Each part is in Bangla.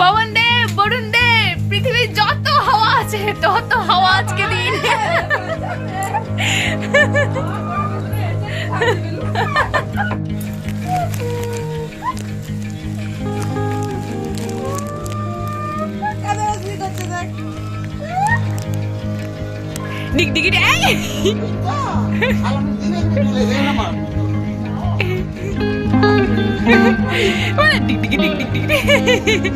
পবন দে বরুণ দে পৃথিবীর যত হাওয়া আছে, তত হাওয়া আজকে দিন ডিগ ডিগ ডিগ এই! মানে ডিগ ডিগ ডিগ ডিগ ডিগ।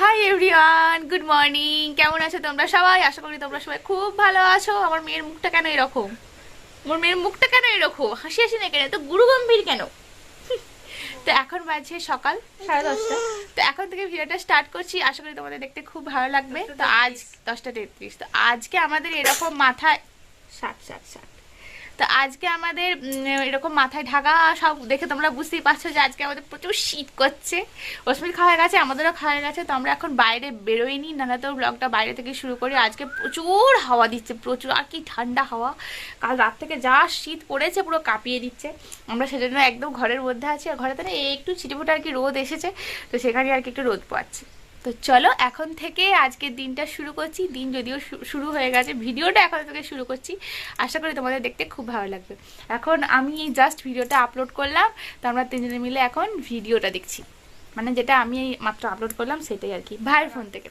হাই এভরিওয়ান গুড মর্নিং কেমন আছো তোমরা সবাই? আশা করি তোমরা সবাই খুব ভালো আছো। আমার মেয়ের মুখটা কেন এরকম? আমার মেয়ের মুখটা কেন এরকম? হাসি হাসি না কেন? তো গুরু গম্ভীর কেন? তো এখন বাজছে সকাল, সাড়ে দশটা। তো এখন থেকে ভিডিওটা স্টার্ট করছি। আশা করি তোমাদের দেখতে খুব ভালো লাগবে। তো আজ দশটা তেত্রিশ। তো আজকে আমাদের এরকম মাথায় ষাট ষাট ষাট তো আজকে আমাদের এরকম মাথায় ঢাকা সব দেখে তোমরা বুঝতেই পারছ যে আজকে আমাদের প্রচুর শীত করছে। অস্মির খাওয়া গেছে, আমাদেরও খাওয়া গেছে, তো আমরা এখন বাইরে বেরোইনি। নাহলে তো ব্লগটা বাইরে থেকে শুরু করি। আজকে প্রচুর হাওয়া দিচ্ছে, প্রচুর, আর কি ঠান্ডা হাওয়া। কাল রাত থেকে যা শীত পড়েছে, পুরো কাঁপিয়ে দিচ্ছে। আমরা সেজন্য একদম ঘরের মধ্যে আছি, আর ঘরে তো একটু ছিটেফুটে আর কি রোদ এসেছে, তো সেখানে আর কি একটু রোদ পাচ্ছি তো চলো এখন থেকে আজকের দিনটা শুরু করছি। দিন যদিও শুরু হয়ে গেছে, ভিডিওটা এখন থেকে শুরু করছি। আশা করি তোমাদের দেখতে খুব ভালো লাগবে। এখন আমি এই জাস্ট ভিডিওটা আপলোড করলাম, তো আমরা তিনজনে মিলে এখন ভিডিওটা দেখছি। মানে যেটা আমি মাত্র আপলোড করলাম সেটাই আর কি, ভাইয়ের ফোন থেকে।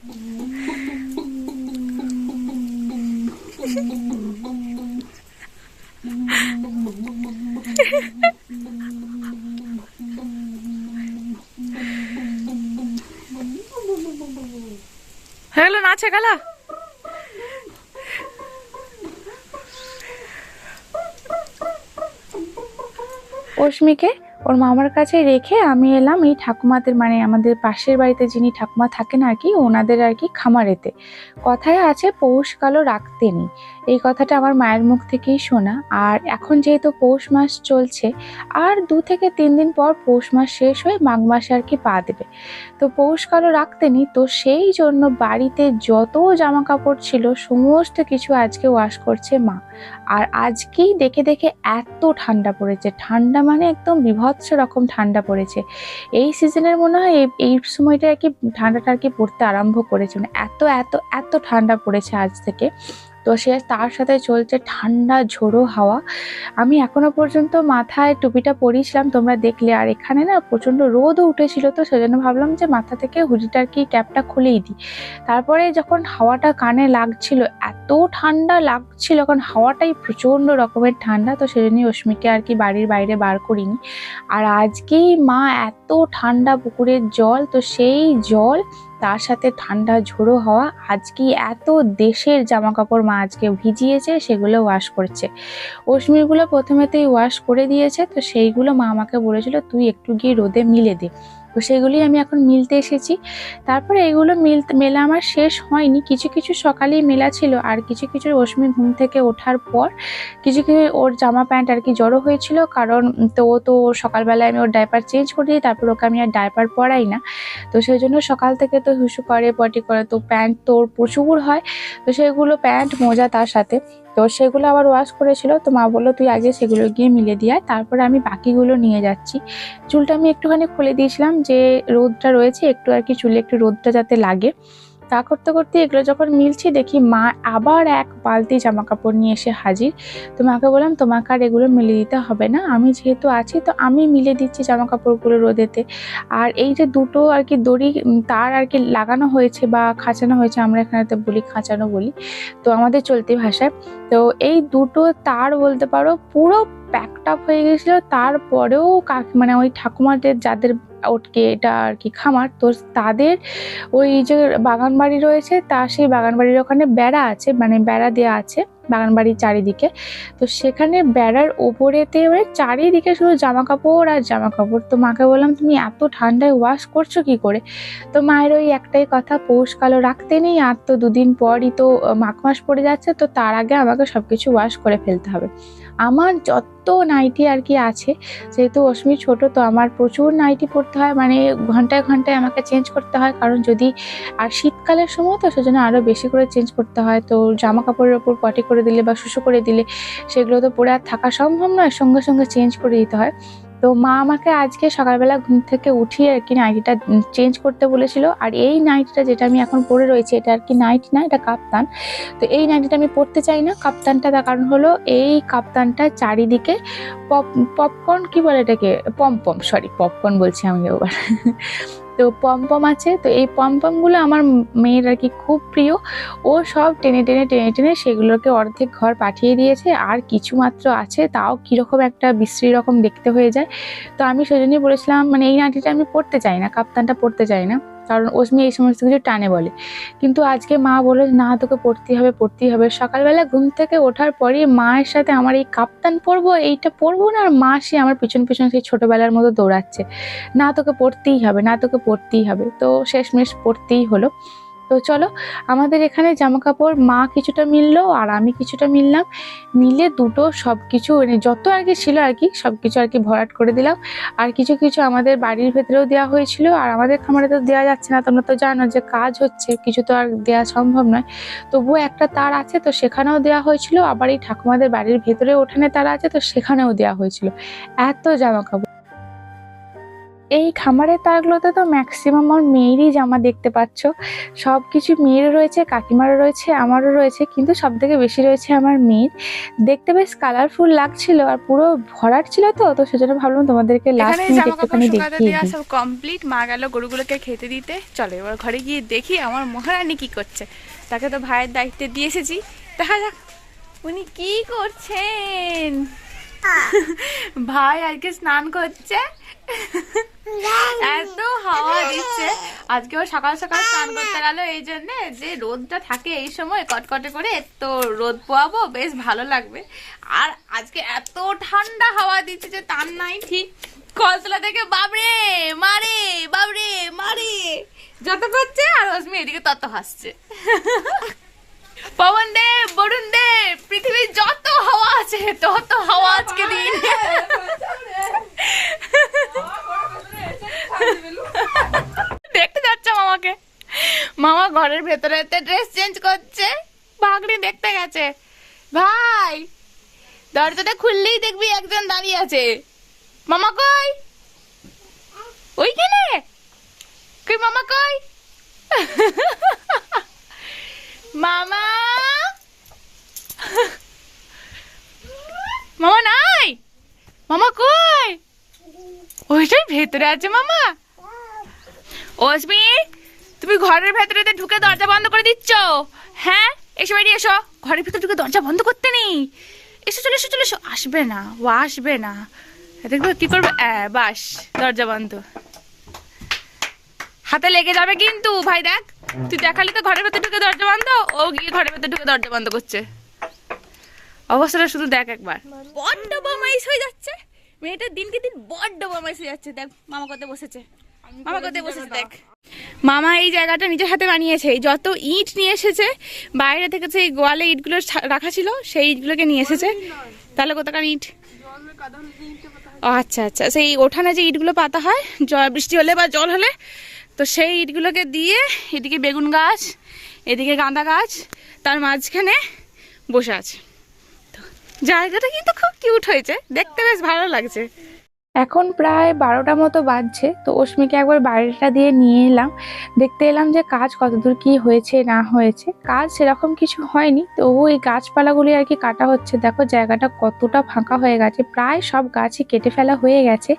হয়ে গেল নাচে গেলা অশ্মিকে ওর মামার কাছে রেখে আমি এলাম এই ঠাকুমাদের মানে আমাদের পাশের বাড়িতে যিনি ঠাকুমা থাকেন আর কি, ওনাদের আর কি খামারেতে। কথায় আছে, পৌষ কালো রাখতে নেই এই কথাটা আমার মায়ের মুখ থেকেই শোনা। আর এখন যেহেতু পৌষ মাস চলছে, আর দু থেকে তিন দিন পর পৌষ মাস শেষ হয়ে মাঘ মাসে আর কি পা দেবে। তো পৌষ কালো রাখতে নি তো সেই জন্য বাড়িতে যত জামা কাপড় ছিল, সমস্ত কিছু আজকে ওয়াশ করছে মা। আর আজকেই দেখে দেখে এত ঠান্ডা পড়েছে। ঠান্ডা মানে একদম বিভৎস রকম ঠান্ডা পড়েছে। এই সিজনের মনে হয় এই সময়টা আর কি ঠান্ডাটা আর কি পড়তে আরম্ভ করেছে। মানে এত এত এত ঠান্ডা পড়েছে আজ থেকে। তো সে তার সাথে চলছে ঠান্ডা, ঝোড়ো হাওয়া। আমি এখনও পর্যন্ত মাথায় টুপিটা পরিয়েছিলাম, তোমরা দেখলে। আর এখানে না প্রচণ্ড রোদও উঠেছিল তো, সেজন্য ভাবলাম যে মাথা থেকে হুডিটার কি ক্যাপটা খুলেই দিই। তারপরে যখন হাওয়াটা কানে লাগছিল, এত ঠান্ডা লাগছিল, কারণ হাওয়াটাই প্রচণ্ড রকমের ঠান্ডা, তো সেজন্যই অস্মিকে আর কি বাড়ির বাইরে বার করিনি। আর আজকেই মা এত ঠান্ডা পুকুরের জল, তো সেই জল তার সাথে ঠান্ডা ঝোড়ো হওয়া। আজকে এত দেশের জামা কাপড় মা আজকে ভিজিয়েছে, সেগুলো ওয়াশ করছে। অশ্মিরগুলো প্রথমেতেই ওয়াশ করে দিয়েছে, তো সেইগুলো মা আমাকে বলেছিল, তুই একটু গিয়ে রোদে মিলে দে। তো সেগুলি আমি এখন মিলতে এসেছি। তারপরে এগুলো মিল, মেলা আমার শেষ হয়নি। কিছু কিছু সকালেই মেলা ছিল। আর কিছু কিছু রশ্মি ঘুম থেকে ওঠার পর কিছু কিছু ওর জামা প্যান্ট আর কি জড়ো হয়েছিল। কারণ তো ও তো সকালবেলায় আমি ওর ডাইপার চেঞ্জ করে দিই, তারপর ওকে আমি আর ডাইপার পরাই না। তো সেই জন্য সকাল থেকে তো হুসু করে পটি করে। তো প্যান্ট তো ওর প্রচুর হয়। তো সেগুলো প্যান্ট, মোজা তার সাথে। তো সেগুলো আবার ওয়াশ করেছিল। তো মা বলল, তুই আগে সেগুলো গিয়ে মিলে দিয়ে তারপরে আমি বাকিগুলো নিয়ে যাচ্ছি। চুলটা আমি একটুখানি খুলে দিয়েছিলাম যে রোদটা রয়েছে, একটু আর কি চুলে একটু রোদটা যাতে লাগে। তা করতে করতে এগুলো যখন মিলছি, দেখি মা আবার এক বালতি জামা কাপড় নিয়ে এসে হাজির। তো মাকে বললাম, তোমাকে আর এগুলো মিলে দিতে হবে না। আমি যেহেতু আছি, তো আমি মিলে দিচ্ছি জামা কাপড়গুলো রোদেতে। আর এই যে দুটো আর কি দড়ি তার আর কি লাগানো হয়েছে বা খাঁচানো হয়েছে, আমরা এখানেতে বলি খাঁচানো বলি, তো আমাদের চলতি ভাষায়। তো এই দুটো তার বলতে পারো, পুরো প্যাকড আপ হয়ে গেছিল। তারপরেও কাক মানে ওই ঠাকুমাদের যাদের ওটকে এটা আর কি খামার। তো তাদের ওই যে বাগান বাড়ি রয়েছে তা সেই বাগান বাড়ির ওখানে বেড়া আছে মানে বেড়া দেওয়া আছে বাগান বাড়ির চারিদিকে। তো সেখানে বেড়ার ওপরেতে মানে চারিদিকে শুধু জামা কাপড় আর জামা কাপড় তো মাকে বললাম, তুমি এত ঠান্ডায় ওয়াশ করছ কি করে? তো মায়ের ওই একটাই কথা, পৌষ কালো রাখতে নেই, আর তো দুদিন পরই তো, মাঘ মাস পড়ে যাচ্ছে, তো তার আগে আমাকে সব কিছু ওয়াশ করে ফেলতে হবে। আমার যত নাইটি আর কি আছে, যেহেতু অশ্মি ছোট, তো আমার প্রচুর নাইটি পরতে হয়। মানে ঘন্টায় ঘন্টায় আমাকে চেঞ্জ করতে হয়। কারণ যদি, আর শীতকালের সময় তো সেজন্য আরও বেশি করে চেঞ্জ করতে হয়। তো জামা কাপড়ের ওপর পটি করে দিলে বা শুশু করে দিলে, সেগুলো তো পরে আর থাকা সম্ভব নয়। সঙ্গে সঙ্গে চেঞ্জ করে দিতে হয়। তো মা আমাকে আজকে সকালবেলা ঘুম থেকে উঠিয়ে আর কি নাইটিটা চেঞ্জ করতে বলেছিল। আর এই নাইটিটা যেটা আমি এখন পরে রয়েছি, এটা আর কি নাইট না, এটা কাপ্তান। তো এই নাইটিটা আমি পরতে চাই না। কাপ্তানটা তার কারণ হলো এই কাপ্তানটা চারিদিকে পপ পপকর্ন কি বলে এটাকে? পমপম সরি পপকর্ন বলছি আমি এবার। তো পমপম আছে, তো এই পমপমগুলো আমার মেয়ের আর কি খুব প্রিয়। ও সব টেনে টেনে টেনে টেনে সেগুলোকে অর্ধেক ঘর পাঠিয়ে দিয়েছে। আর কিছু মাত্র আছে, তাও কীরকম একটা বিশ্রী রকম দেখতে হয়ে যায়। তো আমি সেজন্যই বলেছিলাম মানে এই নাটিটা আমি পড়তে চাই না, কাপ্তানটা পড়তে চাই না। কারণ ওসমি এই সমস্ত কিছু টানে বলে। কিন্তু আজকে মা বলে না, তোকে পড়তেই হবে পড়তেই হবে। সকালবেলা ঘুম থেকে ওঠার পরে মায়ের সাথে আমার এই কাপ্তান পরবো, এইটা পরবো না? আর মা সে আমার পিছন পিছন সেই ছোটোবেলার মতো দৌড়াচ্ছে। না, তোকে পড়তেই হবে, না, তোকে পড়তেই হবে। তো শেষমেশ পড়তেই হলো। তো চলো, আমাদের এখানে জামা কাপড় মা কিছুটা মিললো আর আমি কিছুটা মিললাম। মিলে দুটো সব কিছু মানে যত আর কি ছিল আর কি সব কিছু আর কি ভরাট করে দিলাম। আর কিছু কিছু আমাদের বাড়ির ভেতরেও দেওয়া হয়েছিল আর আমাদের খামারে তো দেওয়া যাচ্ছে না, তোমরা তো জানো যে কাজ হচ্ছে, কিছু তো আর দেওয়া সম্ভব নয়। তবুও একটা তার আছে তো সেখানেও দেওয়া হয়েছিল, আবার এই ঠাকুমাদের বাড়ির ভেতরে ওঠানে তার আছে তো সেখানেও দেওয়া হয়েছিল। এত জামা কাপড় এই খামারের তারগুলোতে তো ম্যাক্সিমাম আমার মেয়েরই জামা দেখতে পাচ্ছ। সব কিছু মেয়েরও রয়েছে কাকিমারও রয়েছে আমারও রয়েছে কিন্তু সব থেকে বেশি রয়েছে আমার মেয়ের। দেখতে বেশ কালারফুল লাগছিল আর পুরো ভরাট ছিল তো তো সেজন্য ভাবলাম তোমাদেরকে লাস্ট মিনিট একটুখানি দেখিয়ে দেওয়া দিই। সব কমপ্লিট মা গেল গরুগুলোকে খেতে দিতে। চলো এবার ঘরে গিয়ে দেখি আমার মহারানী কি করছে। তাকে তো ভাইয়ের দায়িত্বে দিয়ে এসেছি। দেখা যাক উনি কি করছেন? ভাই আজকে স্নান করছে। এত হাওয়া দিচ্ছে আজকে ও সকাল সকাল স্নান করতে গেল এই জন্য যে রোদটা থাকে এই সময় কটকটে করে তো রোদ পোয়াবো বেশ ভালো লাগবে আর আজকে এত ঠান্ডা হাওয়া দিচ্ছে যে তার নাই ঠিক কলতলা থেকে বাবরে মারে বাবরে মারে যত করছে আর রশ্মি এদিকে তত হাসছে পবন দেব বরুণ দেব পৃথিবীর যত হাওয়া আছে তত হাওয়া আজকে দিন দেখতে যাচ্ছে মামাকে। মামা ঘরের ভেতরে ড্রেস চেঞ্জ করছে। ভাগনি দেখতে গেছে। ভাই, দরজাটা খুললেই দেখবি একজন দাঁড়িয়ে আছে। মামা কই ওইখানে কই মামা কই মামা মামা নাই মামা কই ওইটাই ভেতরে আছে, মামা? অসমি তুমি ঘরের ভেতরে ঢুকে দরজা বন্ধ করে দিচ্ছ? হ্যাঁ? এসো বেরিয়ে এসো। ঘরের ভিতরে ঢুকে দরজা বন্ধ করতে নেই। এসো, চলে এসো চলে এসো। আসবে না, ও আসবে না। দেখবে কি করবে? বাস, দরজা বন্ধ। হাতে লেগে যাবে কিন্তু, ভাই দেখ। তুই দেখালি তো ঘরের ভেতরে ঢুকে দরজা বন্ধ, ও গিয়ে ঘরের ভেতরে ঢুকে দরজা বন্ধ করছে। অবস্থাটা শুধু দেখ একবার। বড্ড বমাইশ হয়ে যাচ্ছে। মেয়েটার দিনকে দিন বড্ড বমাইশ হয়ে যাচ্ছে। দেখ মামা কোথায় বসেছে। মামা কোথায় বসেছে দেখ। মামা এই জায়গাটা নিজের হাতে বানিয়েছে। এই যত ইট নিয়ে এসেছে বাইরে থেকে সেই গোয়ালে ইটগুলো রাখা ছিল সেই ইটগুলোকে নিয়ে এসেছে। তাহলে কোথাকার ইট? ও আচ্ছা আচ্ছা। সেই ওঠানে যে ইটগুলো পাতা হয় জল বৃষ্টি হলে বা জল হলে তো সেই ইটগুলোকে দিয়ে এদিকে বেগুন গাছ এদিকে গাঁদা গাছ তার মাঝখানে বসে আছে। জায়গাটা কিন্তু খুব কিউট হয়েছে। দেখতে বেশ ভালো লাগছে। এখন প্রায় বারোটা মতো বাজছে, তো অস্মিকে একবার বাড়িটা দিয়ে নিয়ে এলাম। দেখতে এলাম যে কাজ কতদূর কি হয়েছে, না হয়েছে। কাজ সেরকম কিছু হয়নি, তো এই গাছপালাগুলি আর কি কাটা হচ্ছে। দেখো জায়গাটা কতটা ফাঁকা হয়ে গেছে, প্রায় সব গাছই কেটে ফেলা হয়ে গেছে।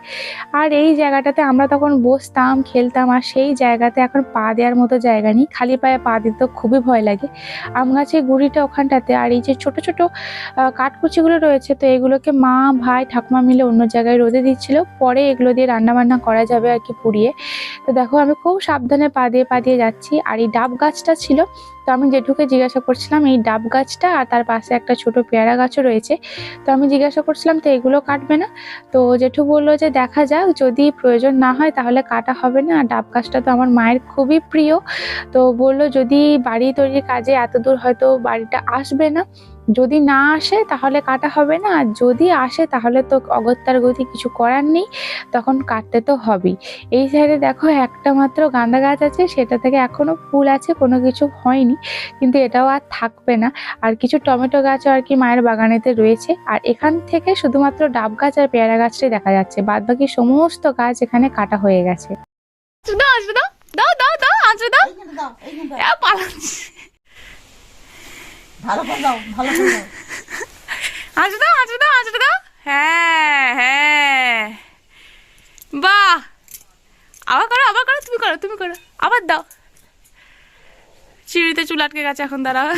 আর এই জায়গাটাতে আমরা তখন বসতাম, খেলতাম, আর সেই জায়গাতে এখন পা দেওয়ার মতো জায়গা নেই। খালি পায়ে পা দিতে খুবই ভয় লাগে। আম গাছের গুড়িটা ওখানটাতে, আর এই যে ছোট ছোট কাঠকুচিগুলো রয়েছে, তো এগুলোকে মা, ভাই, ঠাকুমা মিলে অন্য জায়গায় রোদে দিচ্ছিল পরে এগুলো দিয়ে রান্না বান্না করা যাবে আর কি পুড়িয়ে। তো দেখো আমি খুব সাবধানে পা দিয়ে পা দিয়ে যাচ্ছি। আর এই ডাব গাছটা ছিল, তো আমি জেঠুকে জিজ্ঞাসা করছিলাম, এই ডাব গাছটা আর তার পাশে একটা ছোট পেয়ারা গাছও রয়েছে? তো আমি জিজ্ঞাসা করছিলাম, তো এগুলো কাটবে না? তো জেঠু বলল যে, দেখা যাক, যদি প্রয়োজন না হয় তাহলে কাটা হবে না। আর ডাব গাছটা তো আমার মায়ের খুবই প্রিয়। তো বলল, যদি বাড়ি তৈরির কাজে এত দূর হয়তো বাড়িটা আসবে না। যদি না আসে তাহলে কাটা হবে না আর যদি আসে তাহলে তো অগত্যার গতি কিছু করার নেই তখন কাটতে তো হবেই। এই সাইডে দেখো একটা মাত্র গাঁদা গাছ আছে সেটা থেকে এখনও ফুল আছে কোনো কিছু হয়নি কিন্তু এটাও আর থাকবে না। আর কিছু টমেটো গাছও আর কি মায়ের বাগানেতে রয়েছে আর এখান থেকে শুধুমাত্র ডাব গাছ আর পেয়ারা গাছটাই দেখা যাচ্ছে বাদ বাকি সমস্ত গাছ এখানে কাটা হয়ে গেছে। দাও দাও দাও দাও দাও দাও। দাও ভালো করে দাও ভালো করে দাও। দাও হ্যাঁ হ্যাঁ। বাহ। আবার করো আবার করো তুমি করো তুমি করো। আবার দাও। চিড়িতে চুল আটকে গেছে এখন দাঁড়াও।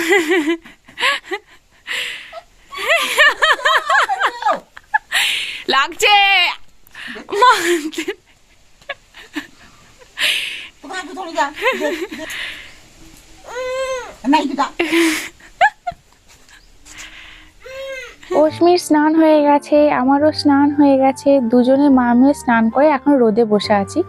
লাগছে। মা অশ্মির স্নান হয়ে গেছে, আমারও স্নান হয়ে গেছে, দুজনে মা মেয়ে স্নান করে এখন রোদে বসে আছি।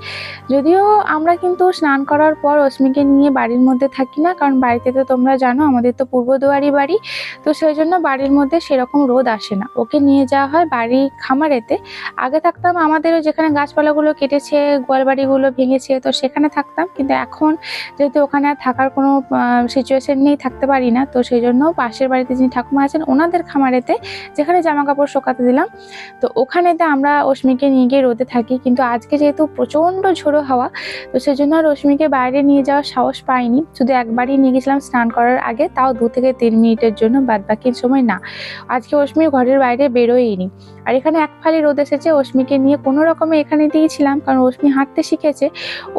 যদিও আমরা কিন্তু স্নান করার পর রশ্মিকে নিয়ে বাড়ির মধ্যে থাকি না, কারণ বাড়িতে তো তোমরা জানো আমাদের তো পূর্বদুয়ারি বাড়ি, তো সেই জন্য বাড়ির মধ্যে সেরকম রোদ আসে না। ওকে নিয়ে যাওয়া হয় বাড়ি খামারেতে। আগে থাকতাম আমাদেরও যেখানে গাছপালাগুলো কেটেছে, গোয়ালবাড়িগুলো ভেঙেছে, তো সেখানে থাকতাম। কিন্তু এখন যেহেতু ওখানে আর থাকার কোনো সিচুয়েশন নেই, থাকতে পারি না, তো সেই জন্য পাশের বাড়িতে যিনি ঠাকুমা আছেন, ওনাদের খামারেতে যেখানে জামা কাপড় শোকাতে দিলাম। তো ওখানেতে আমরা অশ্মিকে নিয়ে গিয়ে রোদে থাকি। কিন্তু আজকে যেহেতু প্রচণ্ড ঝোড়ো হাওয়া, তো সেই জন্য আর অশ্মিকে বাইরে নিয়ে যাওয়ার সাহস পাইনি। শুধু একবারই নিয়ে গেছিলাম স্নান করার আগে, তাও দু থেকে তিন মিনিটের জন্য বাদ বাকির সময় না। আজকে অশ্মি ঘরের বাইরে বেরোয়নি আর এখানে এক ফালি রোদ এসেছে অশ্মিকে নিয়ে কোনো রকমে এখানে দিয়েছিলাম, কারণ অশ্মি হাঁটতে শিখেছে।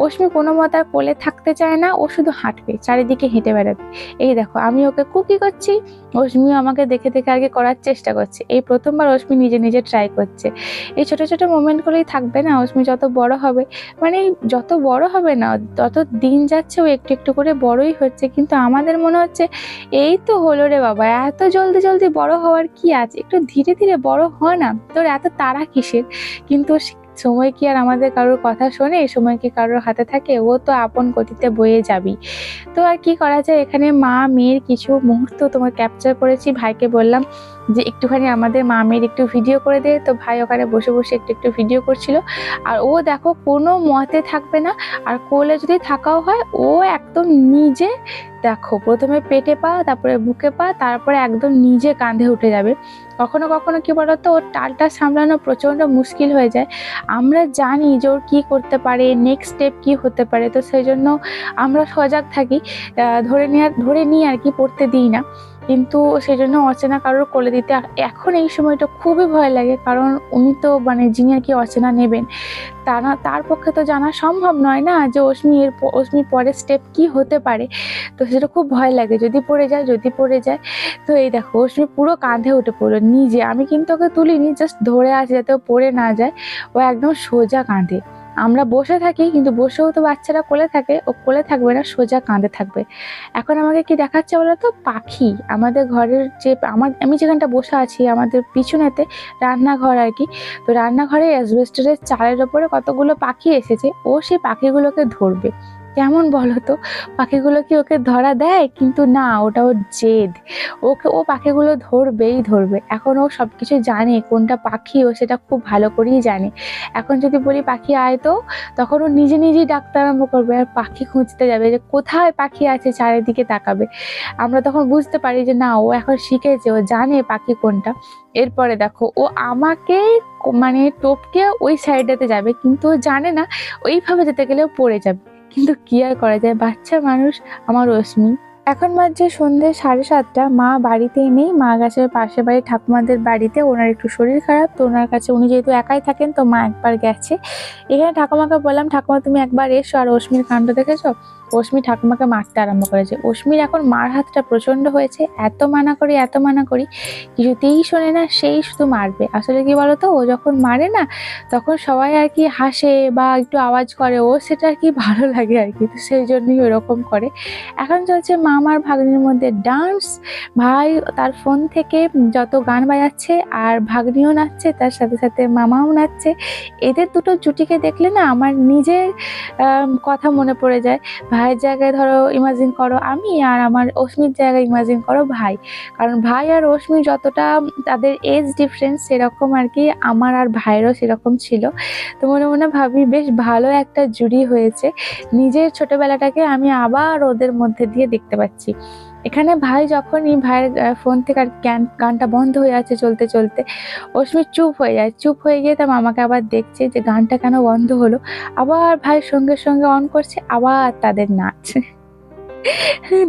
অশ্মি কোনো মত আর কোলে থাকতে চায় না, ও শুধু হাঁটবে, চারিদিকে হেঁটে বেড়াবে। এই দেখো, আমি ওকে কুকি করছি অশ্মিও আমাকে দেখে দেখে আগে করার চেষ্টা করছে। এই প্রথমবার অশ্মি নিজে নিজে ট্রাই করছে। এই ছোট ছোট মোমেন্টগুলোই থাকবে না, অশ্মি যত বড় হবে মানে যত বড় হবে না, তত দিন যাচ্ছে ও একটু একটু করে বড়ই হচ্ছে। কিন্তু আমাদের মনে হচ্ছে, এই তো হলো রে বাবা, এত জলদি জলদি বড় হওয়ার কি আছে? একটু ধীরে ধীরে বড় হ না। তোর এত তাড়া কিসের? কিন্তু সময় কি আর আমাদের কারোর কথা শোনে? সময় কি কারোর হাতে থাকে? ও তো আপন গতিতে বয়ে যাবি তো আর কি করা যায়? এখানে মা, মেয়ের কিছু মুহূর্ত তোমার ক্যাপচার করেছি। ভাইকে বললাম যে একটুখানি আমাদের মা মেয়ের একটু ভিডিও করে দে। তো ভাই ওখানে বসে বসে একটু একটু ভিডিও করছিল। আর ও দেখো কোনো মতে থাকবে না। আর কোলে যদি থাকাও হয়, ও একদম নিজে দেখো প্রথমে পেটে পা, তারপরে বুকে পা, তারপরে একদম নিজে কাঁধে উঠে যাবে। কখনো কখনো কি বলতো, ওর টালটা সামলানো প্রচণ্ড মুশকিল হয়ে যায়। আমরা জানি যে ওর কী করতে পারে নেক্সট স্টেপ কী হতে পারে। তো সেই জন্য আমরা সজাগ থাকি। ধরে নেওয়ার ধরে নিই আর কি পড়তে দিই না। কিন্তু সেই জন্য অচেনা কারোর কোলে দিতে এখন এই সময়টা খুবই ভয় লাগে, কারণ উনি তো মানে যিনি আর কি অচেনা নেবেন, তারা, তার পক্ষে তো জানা সম্ভব নয় না যে অশ্মি এর অশ্মির পরের স্টেপ কি হতে পারে। তো সেটা খুব ভয় লাগে, যদি পড়ে যায়, যদি পড়ে যায়। তো এই দেখো, অশ্মি পুরো কাঁধে উঠে পড়ল, নিজে। আমি কিন্তু ওকে তুলিনি জাস্ট ধরে আছে যাতে ও পড়ে না যায়। ও একদম সোজা কাঁধে। আমরা বসে থাকি, কিন্তু বসেও তো বাচ্চারা কোলে থাকে, ও কোলে থাকবে না, সোজা কাঁদে থাকবে। এখন আমাকে কি দেখাচ্ছে বলো তো পাখি। আমাদের ঘরের যে, আমার, আমি যেখানটা বসে আছি, আমাদের পিছনেতে রান্নাঘর আর কি। তো রান্নাঘরে অ্যাসবেস্টারের চালের ওপরে কতগুলো পাখি এসেছে, ও সেই পাখিগুলোকে ধরবে। কেমন বলো তো? পাখিগুলো কি ওকে ধরা দেয়? কিন্তু না, ওটা ওর জেদ। ওকে, ও পাখিগুলো ধরবেই ধরবে। এখন ও সব কিছু জানে, কোনটা পাখি ও সেটা খুব ভালো করেই জানে। এখন যদি বলি পাখি আয় তো, তখন ও নিজে নিজেই ডাকতে আরম্ভ করবে। আর পাখি খুঁজতে যাবে যে কোথায় পাখি আছে, চারিদিকে তাকাবে। আমরা তখন বুঝতে পারি যে না, ও এখন শিখেছে, ও জানে পাখি কোনটা। এরপরে দেখো, ও আমাকে মানে টপকে ওই সাইডেতে যাবে, কিন্তু ও জানে না, ওইভাবে যেতে গেলেও পড়ে যাবে। কিন্তু কি আর করা যায়? বাচ্চা মানুষ আমার রশ্মি। এখন বাজছে সন্ধ্যে সাড়ে সাতটা। মা বাড়িতেই নেই। মা গেছে পাশের বাড়ি ঠাকুমাদের বাড়িতে। ওনার একটু শরীর খারাপ, তো ওনার কাছে উনি যেহেতু একাই থাকেন, তো মা একবার গেছে। এখানে ঠাকুমাকে বললাম, ঠাকুমা, তুমি একবার এসো। আর অশ্মির কাণ্ড দেখেছ? অশ্মি ঠাকুমাকে মারতে আরম্ভ করেছে। অশ্মির এখন মার হাতটা প্রচণ্ড হয়েছে, এত মানা করি, এত মানা করি, কিছুতেই শোনে না, সেই শুধু মারবে। আসলে কি বলতো, ও যখন মারে না, তখন সবাই আর কি হাসে বা একটু আওয়াজ করে, ও সেটা আর কি ভালো লাগে আর কি, তো সেই জন্যই ওরকম করে। এখন চলছে মামার ভাগ্নির মধ্যে ডান্স। ভাই তার ফোন থেকে যত গান বাজাচ্ছে আর ভাগ্নিও নাচছে, তার সাথে সাথে মামাও নাচছে। এদের দুটো জুটিকে দেখলে না আমার নিজের কথা মনে পড়ে যায়। ভাইয়ের জায়গায় ধরো ইমাজিন করো, আমি আর আমার অশ্মির জায়গায় ইমাজিন করো ভাই। কারণ ভাই আর অশ্মি যতটা তাদের এজ ডিফারেন্স সেরকম আর কি, আমার আর ভাইয়েরও সেরকম ছিল। তো মনে মনে ভাবি, বেশ ভালো একটা জুড়ি হয়েছে। নিজের ছোটোবেলাটাকে আমি আবার ওদের মধ্যে দিয়ে দেখতে পাচ্ছি। এখানে ভাই যখনই ভাইয়ের ফোন থেকে আর গান গানটা বন্ধ হয়ে আছে চলতে চলতে অশ্মি চুপ হয়ে যায়। চুপ হয়ে গিয়ে তার মামাকে আবার দেখছে যে গানটা কেন বন্ধ হলো। আবার ভাই সঙ্গে সঙ্গে অন করছে, আবার তাদের নাচ।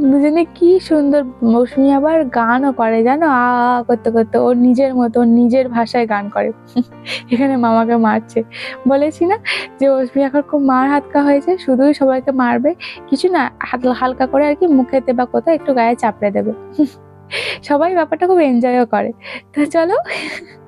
দুজনে কি সুন্দর মৌসুমি আবার গানও করে, জানো? আ করতে করতে। ওর নিজের মতো নিজের ভাষায় গান করে। এখানে মামাকে মারছে। বলেছি না যে অশ্মি এখন খুব মার হাতকা হয়েছে, শুধুই সবাইকে মারবে। কিছু না হালকা করে আর কি মুখেতে বা কোথাও একটু গায়ে চাপড়ে দেবে। সবাই ব্যাপারটা খুব এনজয়ও করে। তো চলো।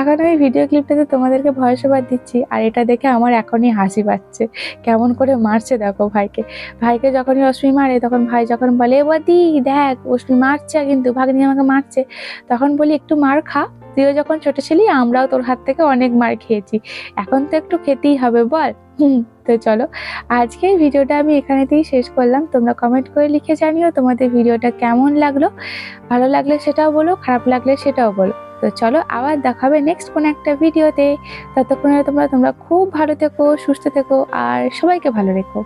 এখন আমি ভিডিও ক্লিপটাতে তোমাদেরকে ভয়েস ওভার দিচ্ছি, আর এটা দেখে আমার এখনই হাসি পাচ্ছে। কেমন করে মারছে দেখো ভাইকে। ভাইকে যখনই অশ্মি মারে, তখন ভাই যখন বলে বদি, দেখ, অশ্মি মারছে কিন্তু, ভাগ্নি আমাকে মারছে। তখন বলি, একটু মার খা, তুইও যখন ছোট ছিলি, আমরাও তোর হাত থেকে অনেক মার খেয়েছি। এখন তো একটু খেতেই হবে, বল। হুম, তো চলো আজকে ভিডিওটা আমি এখানেতেই শেষ করলাম। তোমরা কমেন্ট করে লিখে জানিও তোমাদের ভিডিওটা কেমন লাগল। ভালো লাগলে সেটাও বলো, খারাপ লাগলে সেটাও বলো। তো চলো আবার দেখাবে নেক্সট কোনো একটা ভিডিওতে ততক্ষণে তোমরা তোমরা খুব ভালো থেকো, সুস্থ থেকো, আর সবাইকে ভালো রেখো।